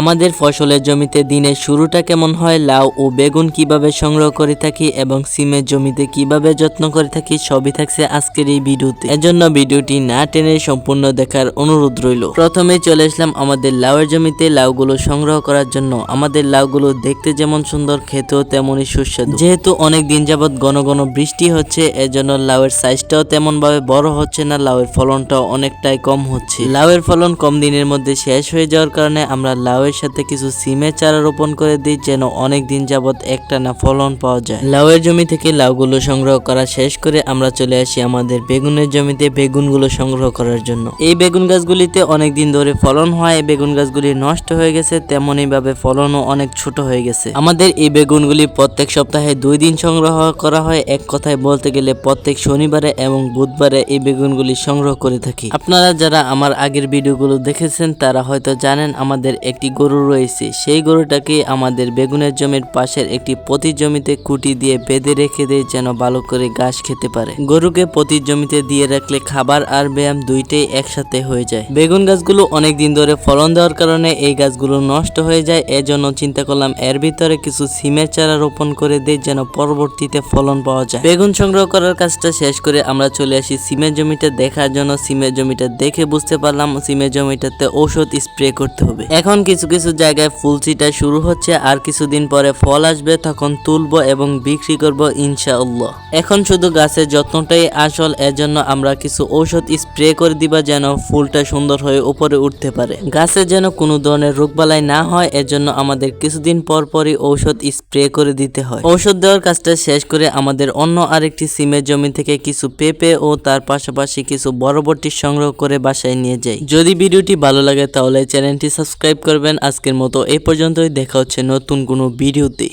আমাদের ফসলের জমিতে দিনের শুরুটা কেমন হয়, লাউ ও বেগুন কীভাবে সংগ্রহ করে থাকি এবং সিমের জমিতে কীভাবে যত্ন করে থাকি সবই থাকছে আজকের এই ভিডিওতে। এজন্য ভিডিওটি না টেনে সম্পূর্ণ দেখার অনুরোধ রইল। প্রথমে চলে আসলাম আমাদের লাউয়ের জমিতে লাউগুলো সংগ্রহ করার জন্য। আমাদের লাউগুলো দেখতে যেমন সুন্দর, খেতেও তেমনই সুস্বাদু। যেহেতু অনেক দিন যাবৎ ঘন ঘন বৃষ্টি হচ্ছে, এজন্য লাউয়ের সাইজটাও তেমনভাবে বড় হচ্ছে না, লাউয়ের ফলনটাও অনেকটাই কম হচ্ছে। লাউয়ের ফলন কম দিনের মধ্যে শেষ হয়ে যাওয়ার কারণে আমরা লাউয়ের সাথে কিছু সিমের চারা রোপণ করে দিই যেন অনেক দিন যাবৎ একটা না ফলন পাওয়া যায়। লাউয়ের জমি থেকে লাউগুলো সংগ্রহ করা শেষ করে আমরা চলে আসি আমাদের বেগুনের জমিতে বেগুনগুলো সংগ্রহ করার জন্য। এই বেগুন গাছগুলিতে অনেক দিন ধরে ফলন হয় বেগুন গাছগুলি নষ্ট হয়ে গেছে, তেমনই ভাবে ফলনও অনেক ছোট হয়ে গেছে। আমাদের এই বেগুনগুলি প্রত্যেক সপ্তাহে দুই দিন সংগ্রহ করা হয়, এক কথায় বলতে গেলে প্রত্যেক শনিবারে এবং বুধবারে এই বেগুনগুলি সংগ্রহ করে থাকি। আপনারা যারা আমার আগের ভিডিওগুলো দেখেছেন, তারা হয়তো জানেন আমাদের একটি গরু রয়েছে। সেই গরুটাকে আমাদের বেগুনের জমির পাশের একটি প্রতি জমিতে কুটি দিয়ে বেঁধে রেখে দেয় যেন ভালো করে ঘাস খেতে পারে। গরুকে প্রতি জমিতে দিয়ে রাখলে খাবার আর ব্যায়াম দুইটাই একসাথে হয়ে যায়। বেগুন গাছগুলো অনেক দিন ধরে ফলন দেওয়ার কারণে এই গাছগুলো নষ্ট হয়ে যায়। এজন্য চিন্তা করলাম এর ভিতরে কিছু সিমের চারা রোপণ করে দেয় যেন পরবর্তীতে ফলন পাওয়া যায়। বেগুন সংগ্রহ করার কাজটা শেষ করে আমরা চলে আসি সিমের জমিটা দেখার জন্য। সিমের জমিটা দেখে বুঝতে পারলাম সিমের জমিটাতে ঔষধ স্প্রে করতে হবে। এখন কিছু কিছু কিছু জায়গায় ফুল ছিটা শুরু হচ্ছে আর কিছুদিন পরে ফল আসবে, তখন তুলবো এবং বিক্রি করব ইনশাআল্লাহ। এখন শুধু গাছের যত্নটাই আসল, এজন্য আমরা কিছু ঔষধ স্প্রে করে দিবা যেন ফুলটা সুন্দর হয়ে উপরে উঠতে পারে। গাছে যেন কোনো ধরনের রোগবালাই না হয়, এজন্য আমাদের কিছুদিন পর পরই ঔষধ স্প্রে করে দিতে হয়। ঔষধ দেওয়ার কাজটা শেষ করে আমাদের অন্য আরেকটি সিমের জমি থেকে কিছু পেঁপে ও তার পাশাপাশি কিছু বরবটি সংগ্রহ করে বাসায় নিয়ে যাই। যদি ভিডিওটি ভালো লাগে তাহলে চ্যানেলটি সাবস্ক্রাইব করবেন আজকের মতো। এ পর্যন্তই। দেখা হচ্ছে নতুন কোনো ভিডিওতে।